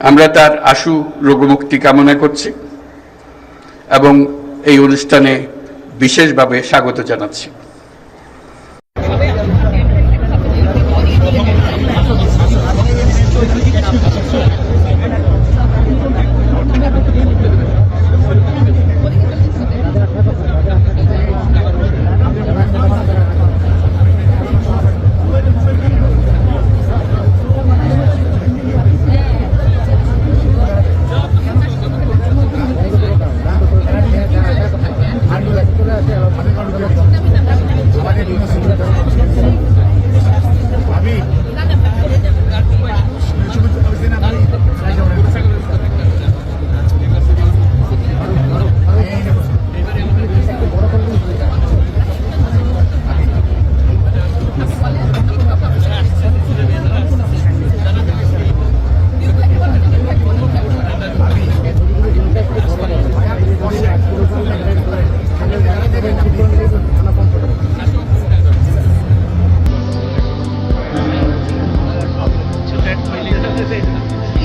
আমরা তার আশু রোগমুক্তি কামনা করছি এবং এই অনুষ্ঠানে বিশেষভাবে স্বাগত জানাচ্ছি। cerveja.